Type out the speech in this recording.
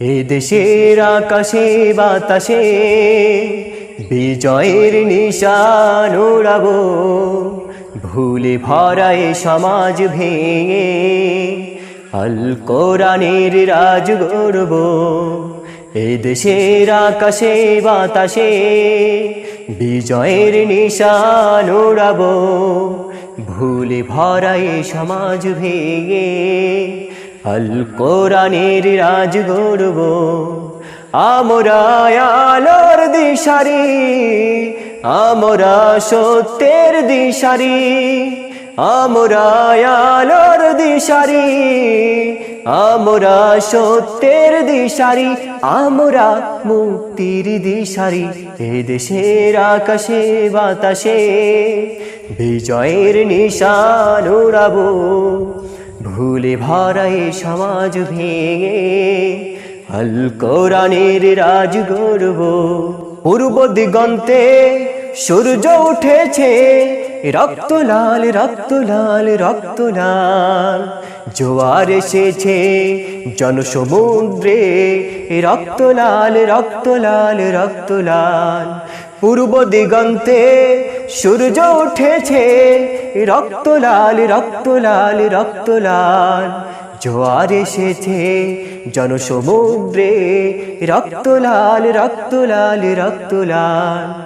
এ দেশের আকাশে, বাতাসে বিজয়ের নিশান ওড়াবো। ভুলে ভরা এ সমাজ ভেঙে আল কোরআনের রাজ গড়ব। এ দেশের আকাশে, বাতাসে বিজয়ের নিশান ওড়াবো। ভুলে ভরা এ সমাজ ভেঙে আল কোরআনের রাজ গড়ব। আমরা আলোর দিশারি, আমরা সত্যের দিশারি, আমরা আলোর দিশারি, আমরা সত্যের দিশারি, আমরা মুক্তির দিশারি। এ দেশের আকাশে, বাতাসে বিজয়ের নিশান উড়াবো। ভুলে ভরাই সমাজ ভেঙে আল কোরআনের রাজ গর্ব পূর্ব দিগন্তে সূর্য উঠেছে, রক্ত লাল রক্ত লাল রক্ত লাল। জোয়ার এসেছে, জনসমুদ্রে, রক্ত লাল রক্ত লাল রক্ত লাল। পূর্ব দিগন্তে সূর্য উঠেছে রক্ত লাল রক্ত লাল রক্ত লাল জোয়ার এসেছে, জনসমুদ্রে রক্ত লাল রক্ত লাল রক্ত লাল